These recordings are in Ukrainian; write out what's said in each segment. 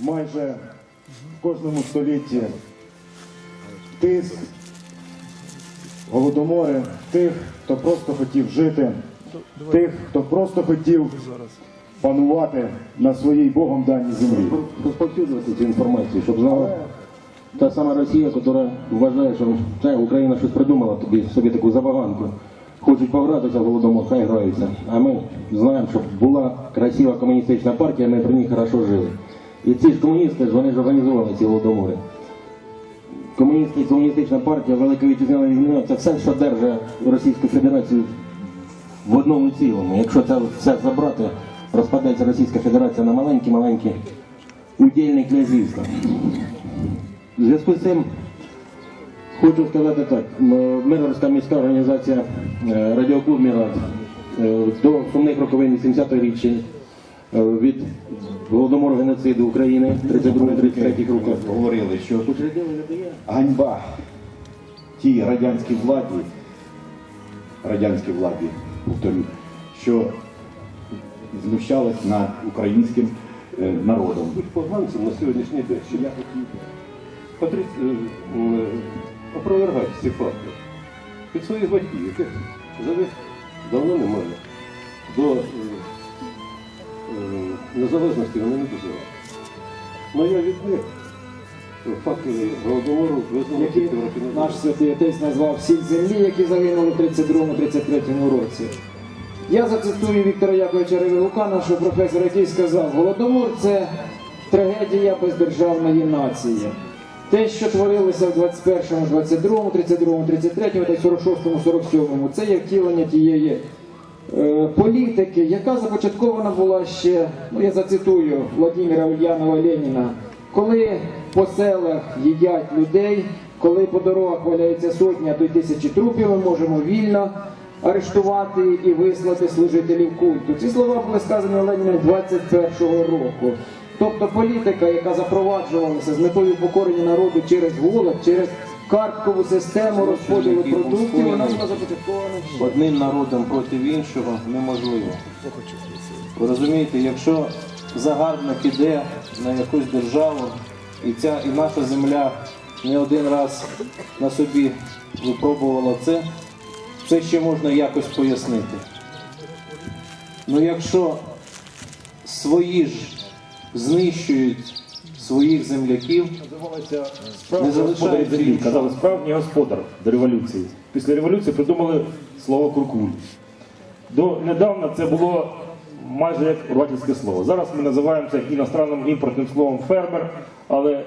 майже в кожному столітті. Тиск, голодомори, тих, хто просто хотів жити, тих, хто просто хотів панувати на своїй Богом даній землі. розповсюджувати цю інформацію, щоб знала та сама Росія, яка вважає, що це Україна щось придумала тобі собі таку забаганку. Хочуть погратися в голодомор, хай граються. А ми знаємо, що була красива комуністична партія, ми при ній хорошо жили. І ці ж комуністи вони ж організували ці голодомори. Комуністи, комуністична партія, Велика Вітчизняна війна це все, що держить Російську Федерацію в одному цілому. Якщо це все забрати, розпадеться Російська Федерація на маленькі-маленькі удільні князівства. В зв'язку з цим хочу сказати так, Миргородська міська організація е, Радіоклуб Мірат е, до сумних роковин 80-х річчя від голодомору геноциду України 32-33 років. Говорили, що тут ганьба тій радянській владі, радянській владі, повторю, що знущалась над українським е, народом. Будь поганцем на сьогоднішній день, що я хотів е, е, опровергати ці факти від своїх батьків, яких живих давно немає. До е, е, незалежності вони не доживали. Ну я від них факти голодомору визнали тільки в роки наш святий отець назвав сіль землі, які загинули в 32-33 році. Я зацитую Віктора Яковича Ревелука, нашого професора, який сказав, Голодомор це трагедія бездержавної нації. Те, що творилося в 21-му, 22-му, 32-му, 33-му та й 46-му, 47-му, це є втілення тієї е, політики, яка започаткована була ще, ну я зацитую Владимира Ульянова Леніна, коли по селах їдять людей, коли по дорогах валяється то й тисячі трупів, ми можемо вільно арештувати і вислати служителів культу. Ці слова були сказані Леніним 21-го року. Тобто політика, яка запроваджувалася з метою покорення народу через голод, через карткову систему розподілу продуктів, вона була започаткована. одним народом проти іншого неможливо. Ви розумієте, якщо загарбник іде на якусь державу, і ця і наша земля не один раз на собі випробувала це, це ще можна якось пояснити. Ну якщо свої ж знищують своїх земляків, Не господар землі. Казали справжній господар до революції. Після революції придумали слово куркуль. До недавно це було майже як урвательське слово. Зараз ми називаємо це іностранним імпортним словом фермер, але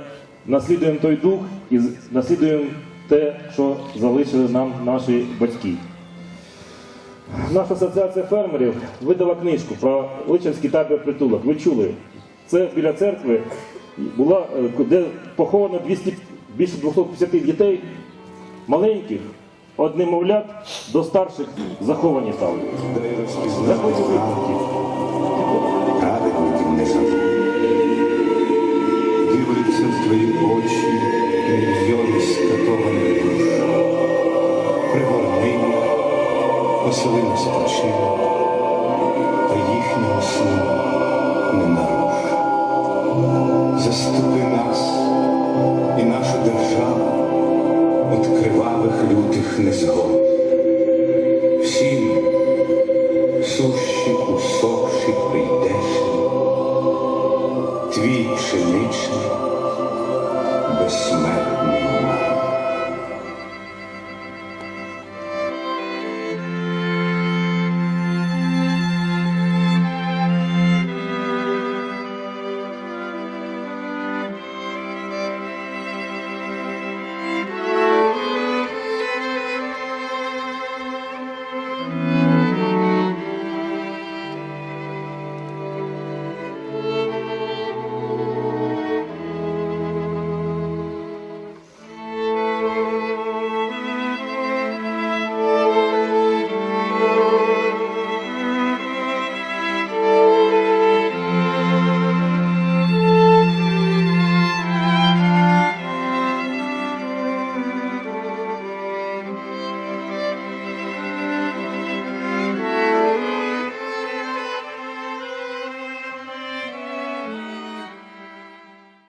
наслідуємо той дух і наслідуємо те, що залишили нам наші батьки. Наша асоціація фермерів видала книжку про Личинський табір притулок. Ви чули? Це біля церкви була, е, де поховано 200, більше 250 дітей маленьких, од немовлят до старших заховані там. Заховані твої очі мільйони скатованих душ. Пригорни, їх, посели та їхнього сну не наруш. Заступи нас і нашу державу від кривавих лютих незгод.